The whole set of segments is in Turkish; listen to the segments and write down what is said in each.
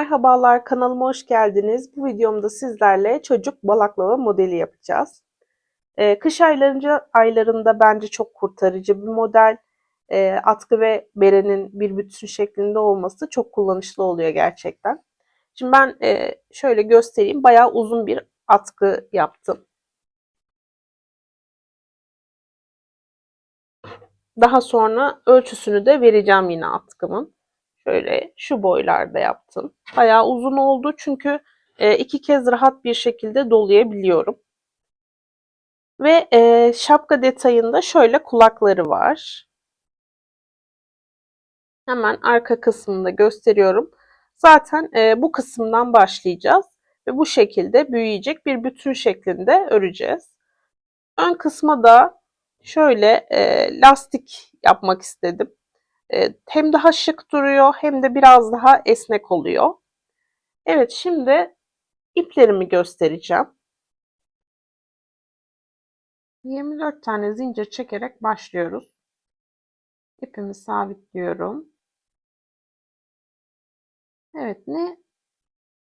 Merhabalar kanalıma hoş geldiniz. Bu videomda sizlerle çocuk balaklava modeli yapacağız. Ee, kış aylarında, aylarında bence çok kurtarıcı bir model. Ee, atkı ve berenin bir bütün şeklinde olması çok kullanışlı oluyor gerçekten. Şimdi ben e, şöyle göstereyim. Bayağı uzun bir atkı yaptım. Daha sonra ölçüsünü de vereceğim yine atkımın. Şöyle şu boylarda yaptım. Bayağı uzun oldu çünkü e, iki kez rahat bir şekilde dolayabiliyorum. Ve e, şapka detayında şöyle kulakları var. Hemen arka kısmında gösteriyorum. Zaten e, bu kısımdan başlayacağız. Ve bu şekilde büyüyecek bir bütün şeklinde öreceğiz. Ön kısma da şöyle e, lastik yapmak istedim. E, hem daha şık duruyor hem de biraz daha esnek oluyor. Evet şimdi iplerimi göstereceğim. 24 tane zincir çekerek başlıyoruz. İpimi sabitliyorum. Evet ne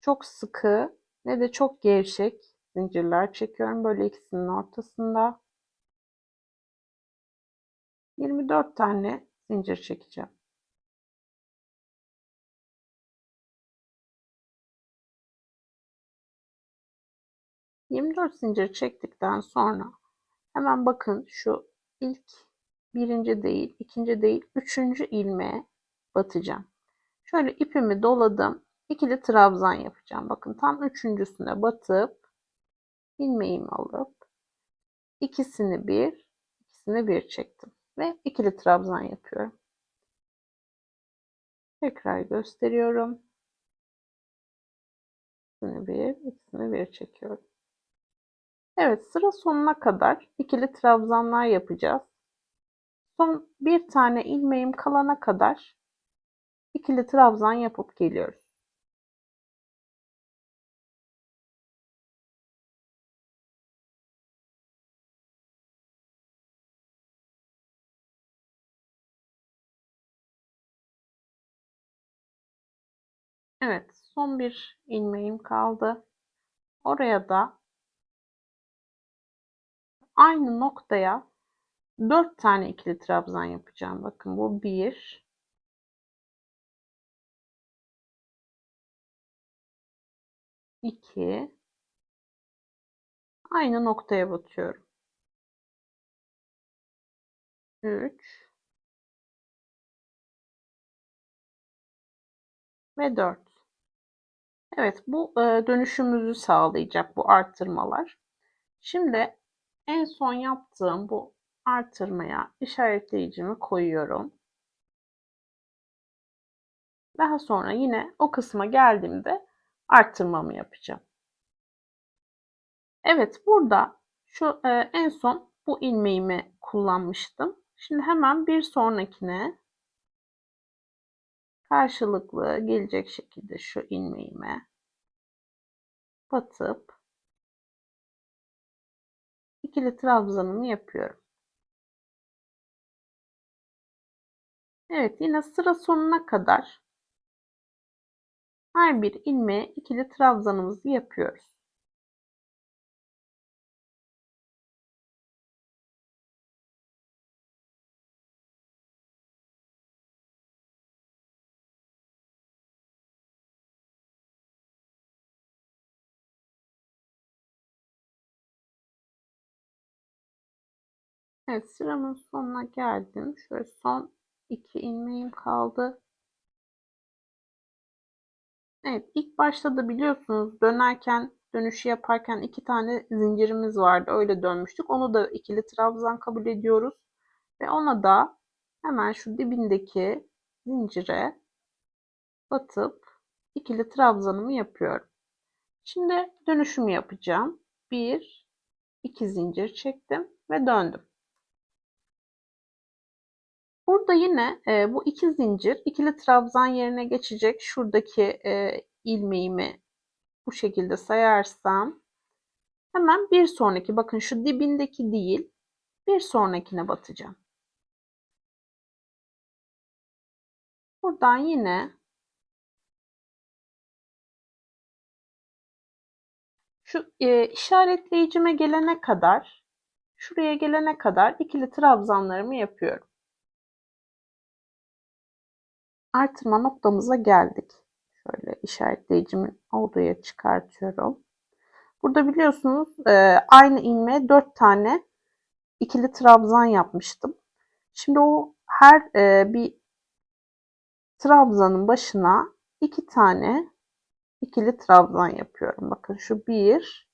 çok sıkı ne de çok gevşek zincirler çekiyorum. Böyle ikisinin ortasında. 24 tane zincir çekeceğim. Yirmi dört zincir çektikten sonra hemen bakın şu ilk birinci değil, ikinci değil, üçüncü ilmeğe batacağım. Şöyle ipimi doladım. ikili trabzan yapacağım. Bakın tam üçüncüsüne batıp ilmeğimi alıp ikisini bir, ikisini bir çektim ve ikili trabzan yapıyorum. Tekrar gösteriyorum. İkisini bir, ikisini bir çekiyorum. Evet sıra sonuna kadar ikili trabzanlar yapacağız. Son bir tane ilmeğim kalana kadar ikili trabzan yapıp geliyoruz. Evet, son bir ilmeğim kaldı. Oraya da aynı noktaya 4 tane ikili trabzan yapacağım. Bakın bu 1 2 aynı noktaya batıyorum. 3 ve 4. Evet bu e, dönüşümümüzü sağlayacak bu arttırmalar. Şimdi en son yaptığım bu artırmaya işaretleyicimi koyuyorum. Daha sonra yine o kısma geldiğimde arttırmamı yapacağım. Evet burada şu e, en son bu ilmeğimi kullanmıştım. Şimdi hemen bir sonrakine karşılıklı gelecek şekilde şu ilmeğime batıp ikili trabzanımı yapıyorum. Evet yine sıra sonuna kadar her bir ilmeğe ikili trabzanımızı yapıyoruz. Evet sıramın sonuna geldim. Şöyle son iki ilmeğim kaldı. Evet ilk başta da biliyorsunuz dönerken dönüşü yaparken iki tane zincirimiz vardı. Öyle dönmüştük. Onu da ikili trabzan kabul ediyoruz. Ve ona da hemen şu dibindeki zincire batıp ikili trabzanımı yapıyorum. Şimdi dönüşümü yapacağım. Bir, iki zincir çektim ve döndüm. Burada yine e, bu iki zincir ikili trabzan yerine geçecek. Şuradaki e, ilmeğimi bu şekilde sayarsam hemen bir sonraki bakın şu dibindeki değil bir sonrakine batacağım. Buradan yine Şu e, işaretleyicime gelene kadar, şuraya gelene kadar ikili trabzanlarımı yapıyorum. Artırma noktamıza geldik. Şöyle işaretleyicimin olduğu yeri çıkartıyorum. Burada biliyorsunuz e, aynı ilmeğe 4 tane ikili trabzan yapmıştım. Şimdi o her e, bir trabzanın başına iki tane ikili trabzan yapıyorum. Bakın şu bir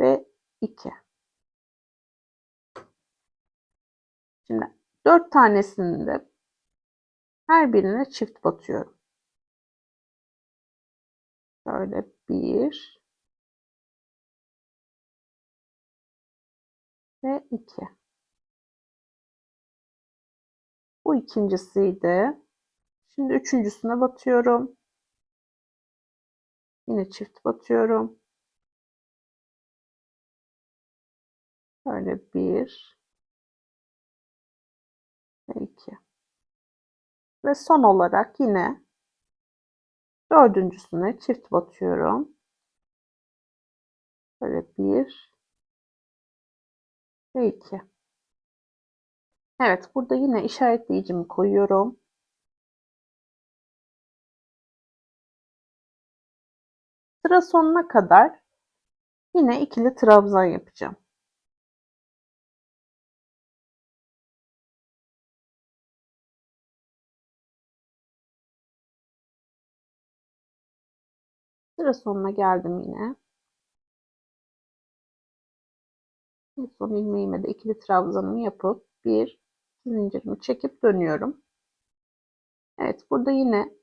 ve iki. Şimdi dört tanesini de her birine çift batıyorum. Şöyle bir ve iki. Bu ikincisiydi. Şimdi üçüncüsüne batıyorum. Yine çift batıyorum. Böyle bir ve iki. Ve son olarak yine dördüncüsüne çift batıyorum. Böyle bir ve iki. Evet burada yine işaretleyicimi koyuyorum. Sıra sonuna kadar yine ikili trabzan yapacağım. Sıra sonuna geldim yine. En son ilmeğime de ikili trabzanımı yapıp bir zincirimi çekip dönüyorum. Evet burada yine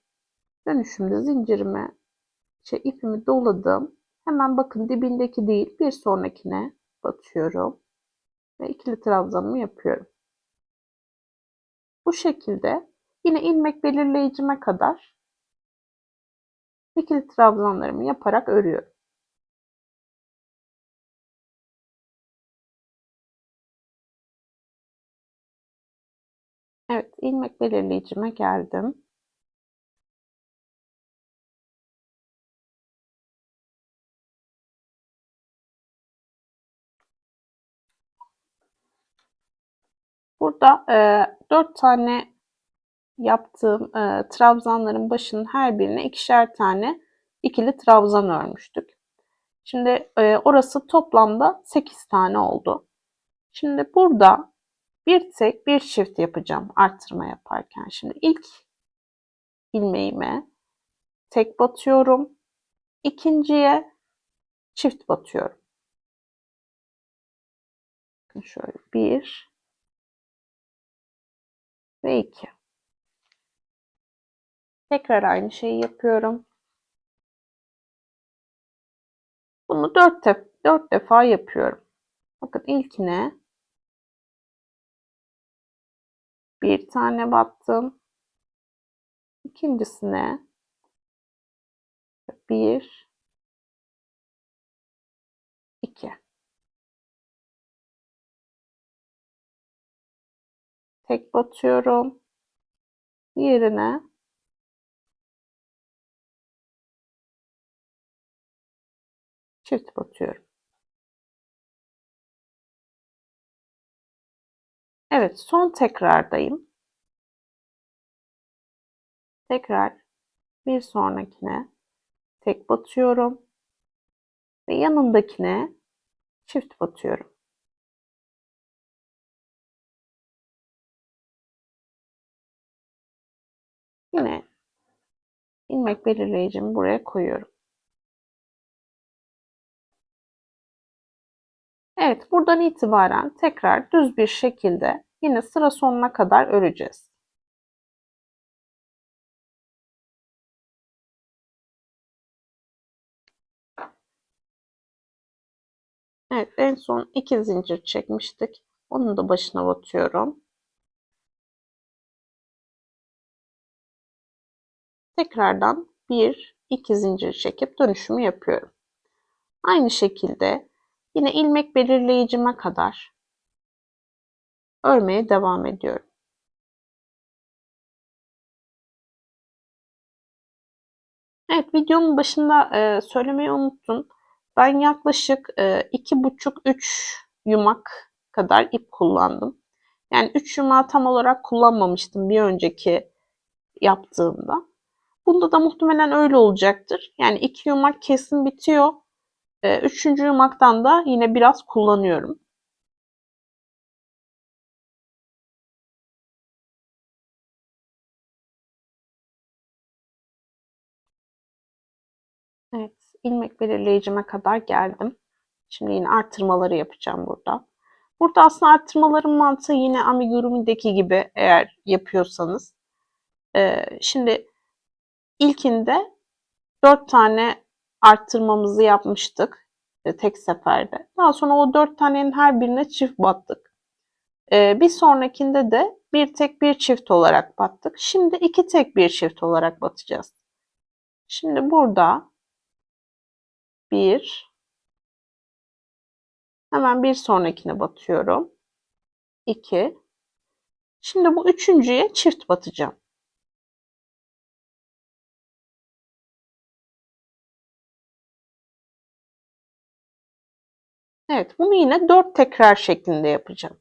dönüşümde zincirimi şey, ipimi doladım. Hemen bakın dibindeki değil bir sonrakine batıyorum. Ve ikili trabzanımı yapıyorum. Bu şekilde yine ilmek belirleyicime kadar ikili trabzanlarımı yaparak örüyorum. Evet, ilmek belirleyicime geldim. Burada e, 4 tane yaptığım e, trabzanların başının her birine ikişer tane ikili trabzan örmüştük. Şimdi e, orası toplamda 8 tane oldu. Şimdi burada bir tek bir çift yapacağım arttırma yaparken. Şimdi ilk ilmeğime tek batıyorum. İkinciye çift batıyorum. Şöyle bir ve iki. Tekrar aynı şeyi yapıyorum. Bunu dört, def dört defa yapıyorum. Bakın ilkine bir tane battım. İkincisine bir, iki. Tek batıyorum. Diğerine çift batıyorum. Evet, son tekrardayım. Tekrar bir sonrakine tek batıyorum ve yanındakine çift batıyorum. Yine ilmek belirleyicimi buraya koyuyorum. Evet, buradan itibaren tekrar düz bir şekilde yine sıra sonuna kadar öreceğiz. Evet, en son iki zincir çekmiştik. Onun da başına batıyorum. Tekrardan bir, iki zincir çekip dönüşümü yapıyorum. Aynı şekilde yine ilmek belirleyicime kadar örmeye devam ediyorum. Evet videonun başında e, söylemeyi unuttum. Ben yaklaşık e, iki buçuk üç yumak kadar ip kullandım. Yani üç yumağı tam olarak kullanmamıştım bir önceki yaptığımda. Bunda da muhtemelen öyle olacaktır. Yani iki yumak kesin bitiyor. E, üçüncü yumaktan da yine biraz kullanıyorum. Evet, ilmek belirleyicime kadar geldim. Şimdi yine arttırmaları yapacağım burada. Burada aslında arttırmaların mantığı yine amigurumi'deki gibi eğer yapıyorsanız. Ee, şimdi ilkinde 4 tane arttırmamızı yapmıştık e, tek seferde. Daha sonra o 4 tanenin her birine çift battık. Ee, bir sonrakinde de bir tek bir çift olarak battık. Şimdi iki tek bir çift olarak batacağız. Şimdi burada bir hemen bir sonrakine batıyorum. 2 Şimdi bu üçüncüye çift batacağım. Evet, bunu yine 4 tekrar şeklinde yapacağım.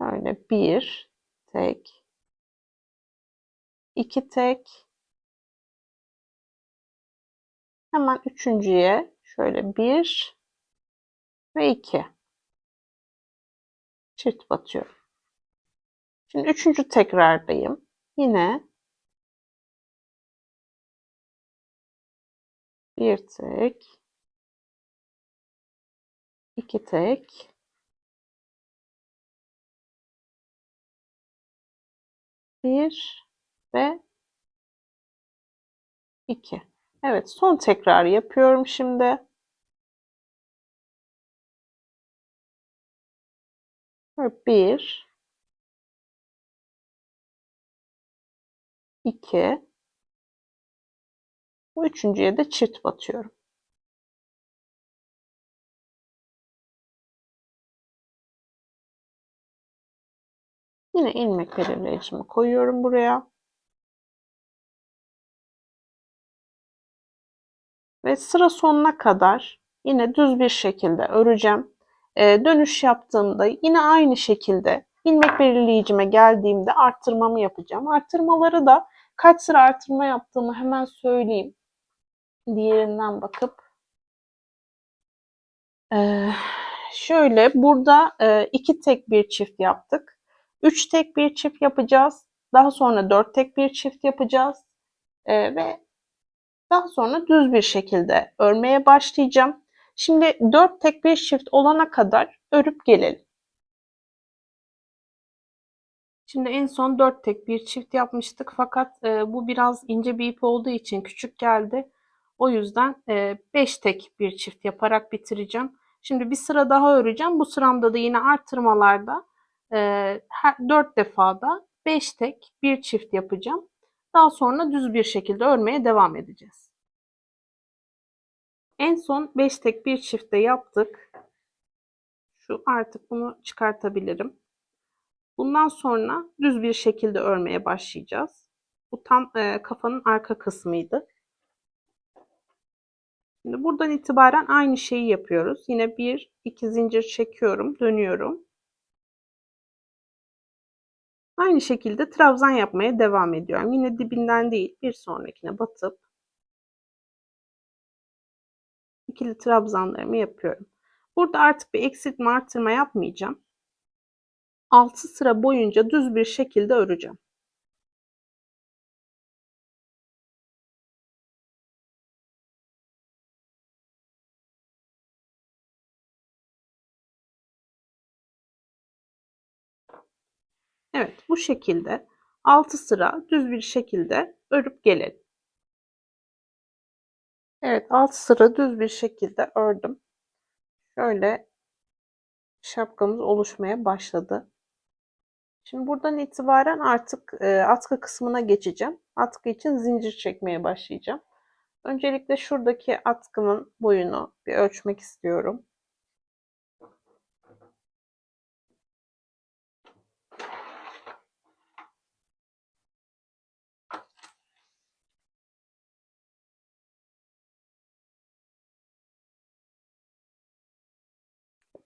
Böyle bir tek, iki tek, hemen üçüncüye şöyle bir ve iki çift batıyorum. Şimdi üçüncü tekrardayım. Yine bir tek, iki tek, bir ve iki. Evet, son tekrar yapıyorum şimdi. Bir, iki, bu üçüncüye de çift batıyorum. Yine ilmek belirleyicimi koyuyorum buraya. Ve sıra sonuna kadar yine düz bir şekilde öreceğim. Ee, dönüş yaptığımda yine aynı şekilde ilmek belirleyicime geldiğimde arttırmamı yapacağım. Arttırmaları da kaç sıra arttırma yaptığımı hemen söyleyeyim. Diğerinden bakıp. Ee, şöyle burada e, iki tek bir çift yaptık. Üç tek bir çift yapacağız. Daha sonra dört tek bir çift yapacağız. Ee, ve daha sonra düz bir şekilde örmeye başlayacağım. Şimdi 4 tek bir çift olana kadar örüp gelelim. Şimdi en son 4 tek bir çift yapmıştık fakat e, bu biraz ince bir ip olduğu için küçük geldi. O yüzden 5 e, tek bir çift yaparak bitireceğim. Şimdi bir sıra daha öreceğim. Bu sıramda da yine arttırmalarda e, her, 4 defada 5 tek bir çift yapacağım. Daha sonra düz bir şekilde örmeye devam edeceğiz. En son 5 tek bir çifte yaptık. Şu artık bunu çıkartabilirim. Bundan sonra düz bir şekilde örmeye başlayacağız. Bu tam e, kafanın arka kısmıydı. Şimdi buradan itibaren aynı şeyi yapıyoruz. Yine bir iki zincir çekiyorum, dönüyorum. Aynı şekilde trabzan yapmaya devam ediyorum. Yine dibinden değil, bir sonrakine batıp ikili trabzanlarımı yapıyorum. Burada artık bir eksiltme artırma yapmayacağım. 6 sıra boyunca düz bir şekilde öreceğim. Evet bu şekilde 6 sıra düz bir şekilde örüp gelelim. Evet 6 sıra düz bir şekilde ördüm. Şöyle şapkamız oluşmaya başladı. Şimdi buradan itibaren artık e, atkı kısmına geçeceğim. Atkı için zincir çekmeye başlayacağım. Öncelikle şuradaki atkımın boyunu bir ölçmek istiyorum.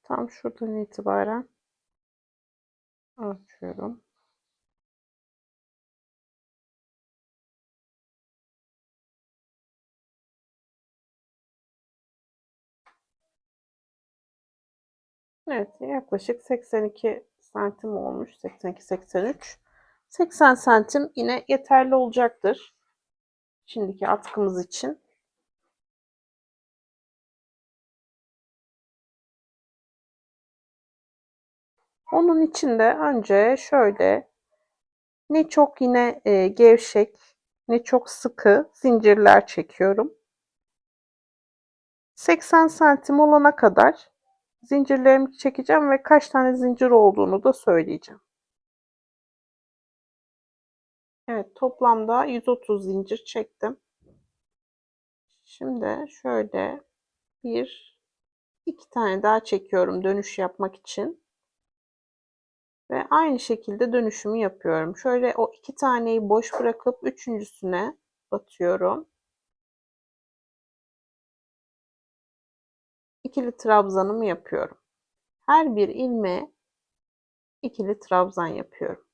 Tam şuradan itibaren ölçüyorum. Evet, yaklaşık 82 santim olmuş. 82-83. 80 santim yine yeterli olacaktır. Şimdiki atkımız için. Onun için de önce şöyle ne çok yine e, gevşek ne çok sıkı zincirler çekiyorum. 80 santim olana kadar zincirlerimi çekeceğim ve kaç tane zincir olduğunu da söyleyeceğim. Evet toplamda 130 zincir çektim. Şimdi şöyle bir iki tane daha çekiyorum dönüş yapmak için. Ve aynı şekilde dönüşümü yapıyorum. Şöyle o iki taneyi boş bırakıp üçüncüsüne batıyorum. İkili trabzanımı yapıyorum. Her bir ilmeğe ikili trabzan yapıyorum.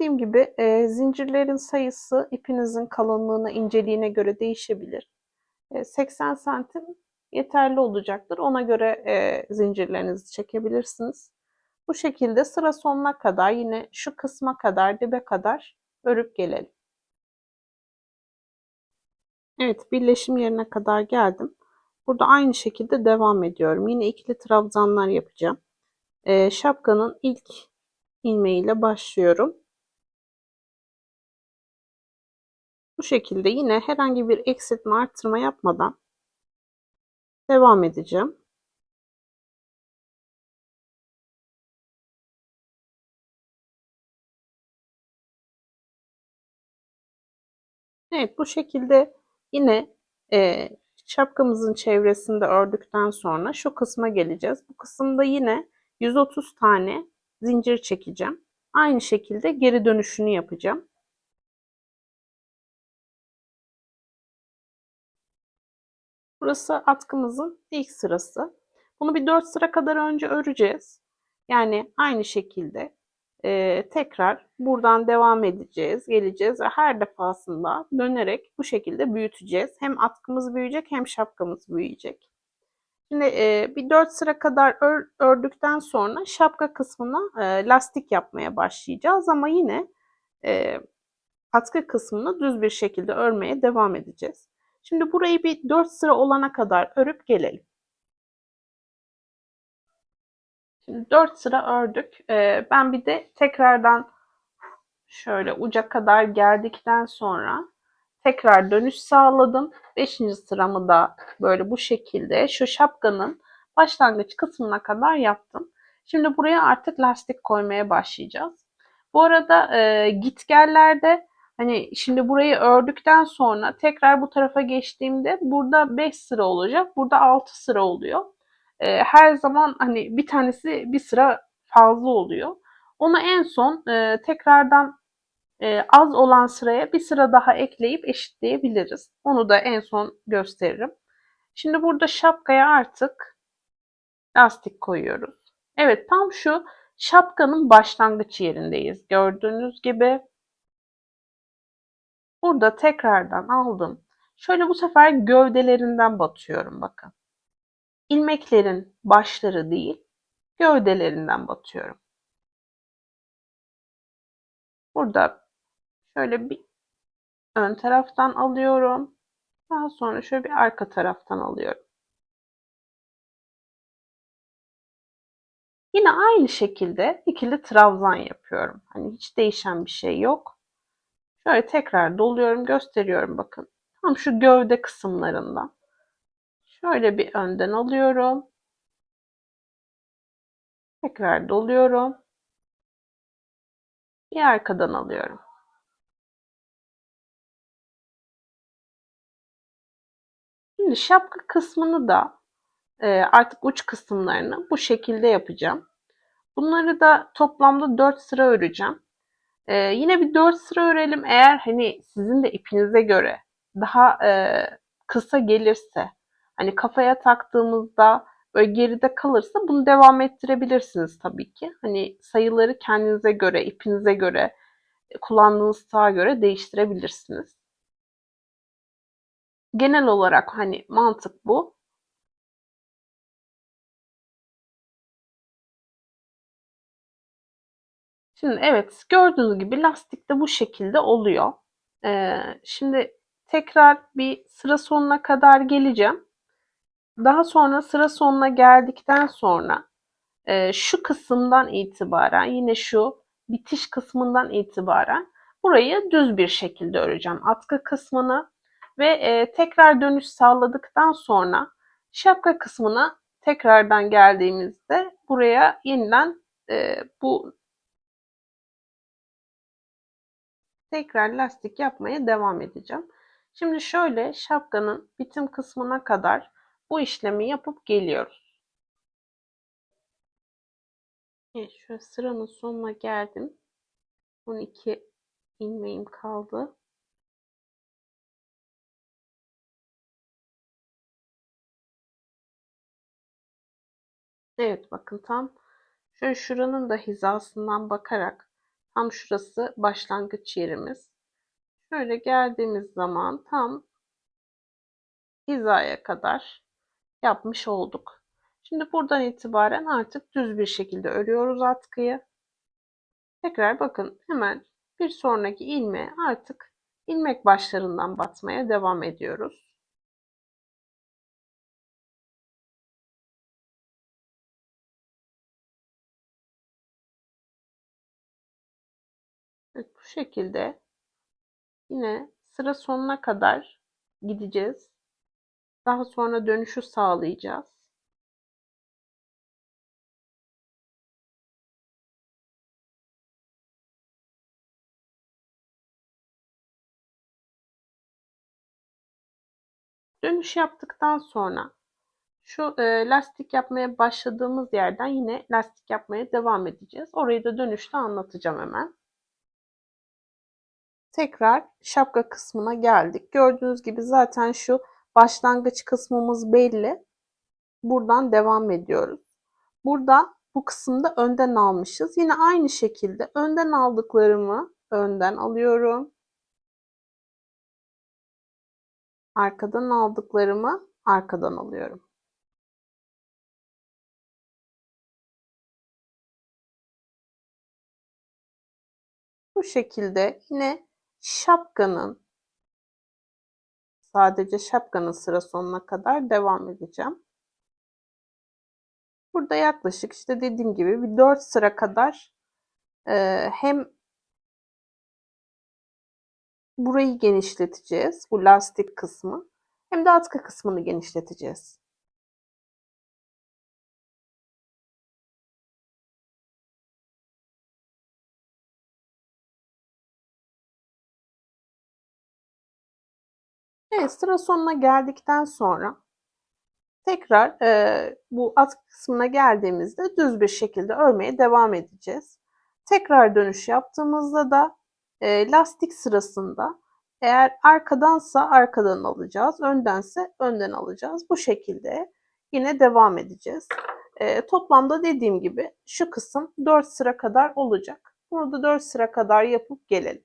Dediğim gibi e, zincirlerin sayısı ipinizin kalınlığına, inceliğine göre değişebilir. E, 80 santim yeterli olacaktır. Ona göre e, zincirlerinizi çekebilirsiniz. Bu şekilde sıra sonuna kadar yine şu kısma kadar dibe kadar örüp gelelim. Evet birleşim yerine kadar geldim. Burada aynı şekilde devam ediyorum. Yine ikili trabzanlar yapacağım. E, şapkanın ilk ilmeğiyle başlıyorum. Bu şekilde yine herhangi bir eksiltme arttırma yapmadan devam edeceğim. Evet bu şekilde yine e, şapkamızın çevresinde ördükten sonra şu kısma geleceğiz. Bu kısımda yine 130 tane zincir çekeceğim. Aynı şekilde geri dönüşünü yapacağım. Burası atkımızın ilk sırası. Bunu bir 4 sıra kadar önce öreceğiz. Yani aynı şekilde e, tekrar buradan devam edeceğiz, geleceğiz ve her defasında dönerek bu şekilde büyüteceğiz. Hem atkımız büyüyecek hem şapkamız büyüyecek. Şimdi e, bir 4 sıra kadar ör, ördükten sonra şapka kısmına e, lastik yapmaya başlayacağız ama yine e, atkı kısmını düz bir şekilde örmeye devam edeceğiz. Şimdi burayı bir 4 sıra olana kadar örüp gelelim. Şimdi 4 sıra ördük. Ee, ben bir de tekrardan şöyle uca kadar geldikten sonra tekrar dönüş sağladım. 5. sıramı da böyle bu şekilde şu şapkanın başlangıç kısmına kadar yaptım. Şimdi buraya artık lastik koymaya başlayacağız. Bu arada e, gitgellerde Hani şimdi burayı ördükten sonra tekrar bu tarafa geçtiğimde burada 5 sıra olacak. Burada 6 sıra oluyor. Ee, her zaman hani bir tanesi bir sıra fazla oluyor. Onu en son e, tekrardan e, az olan sıraya bir sıra daha ekleyip eşitleyebiliriz. Onu da en son gösteririm. Şimdi burada şapkaya artık lastik koyuyoruz. Evet tam şu şapkanın başlangıç yerindeyiz. Gördüğünüz gibi Burada tekrardan aldım. Şöyle bu sefer gövdelerinden batıyorum bakın. İlmeklerin başları değil, gövdelerinden batıyorum. Burada şöyle bir ön taraftan alıyorum. Daha sonra şöyle bir arka taraftan alıyorum. Yine aynı şekilde ikili trabzan yapıyorum. Hani hiç değişen bir şey yok. Şöyle tekrar doluyorum, gösteriyorum bakın. Tam şu gövde kısımlarından. Şöyle bir önden alıyorum. Tekrar doluyorum. Bir arkadan alıyorum. Şimdi şapka kısmını da e, artık uç kısımlarını bu şekilde yapacağım. Bunları da toplamda 4 sıra öreceğim. E, yine bir 4 sıra örelim. Eğer hani sizin de ipinize göre daha e, kısa gelirse hani kafaya taktığımızda böyle geride kalırsa bunu devam ettirebilirsiniz tabii ki. Hani sayıları kendinize göre, ipinize göre, kullandığınız sağa göre değiştirebilirsiniz. Genel olarak hani mantık bu. Şimdi evet gördüğünüz gibi lastik de bu şekilde oluyor. Ee, şimdi tekrar bir sıra sonuna kadar geleceğim. Daha sonra sıra sonuna geldikten sonra e, şu kısımdan itibaren yine şu bitiş kısmından itibaren burayı düz bir şekilde öreceğim. Atkı kısmını ve e, tekrar dönüş sağladıktan sonra şapka kısmına tekrardan geldiğimizde buraya yeniden e, bu tekrar lastik yapmaya devam edeceğim. Şimdi şöyle şapkanın bitim kısmına kadar bu işlemi yapıp geliyoruz. Evet, şöyle sıramın sonuna geldim. 12 ilmeğim kaldı. Evet bakın tam şöyle şuranın da hizasından bakarak tam şurası başlangıç yerimiz. Şöyle geldiğimiz zaman tam hizaya kadar yapmış olduk. Şimdi buradan itibaren artık düz bir şekilde örüyoruz atkıyı. Tekrar bakın hemen bir sonraki ilmeğe artık ilmek başlarından batmaya devam ediyoruz. Şekilde yine sıra sonuna kadar gideceğiz. Daha sonra dönüşü sağlayacağız. Dönüş yaptıktan sonra şu e, lastik yapmaya başladığımız yerden yine lastik yapmaya devam edeceğiz. Orayı da dönüşte anlatacağım hemen. Tekrar şapka kısmına geldik. Gördüğünüz gibi zaten şu başlangıç kısmımız belli. Buradan devam ediyoruz. Burada bu kısımda önden almışız. Yine aynı şekilde önden aldıklarımı önden alıyorum. Arkadan aldıklarımı arkadan alıyorum. Bu şekilde yine şapkanın sadece şapkanın sıra sonuna kadar devam edeceğim. Burada yaklaşık işte dediğim gibi bir 4 sıra kadar e, hem burayı genişleteceğiz. Bu lastik kısmı. Hem de atkı kısmını genişleteceğiz. Sıra sonuna geldikten sonra tekrar e, bu atkı kısmına geldiğimizde düz bir şekilde örmeye devam edeceğiz. Tekrar dönüş yaptığımızda da e, lastik sırasında eğer arkadansa arkadan alacağız, öndense önden alacağız. Bu şekilde yine devam edeceğiz. E, toplamda dediğim gibi şu kısım 4 sıra kadar olacak. Bunu da 4 sıra kadar yapıp gelelim.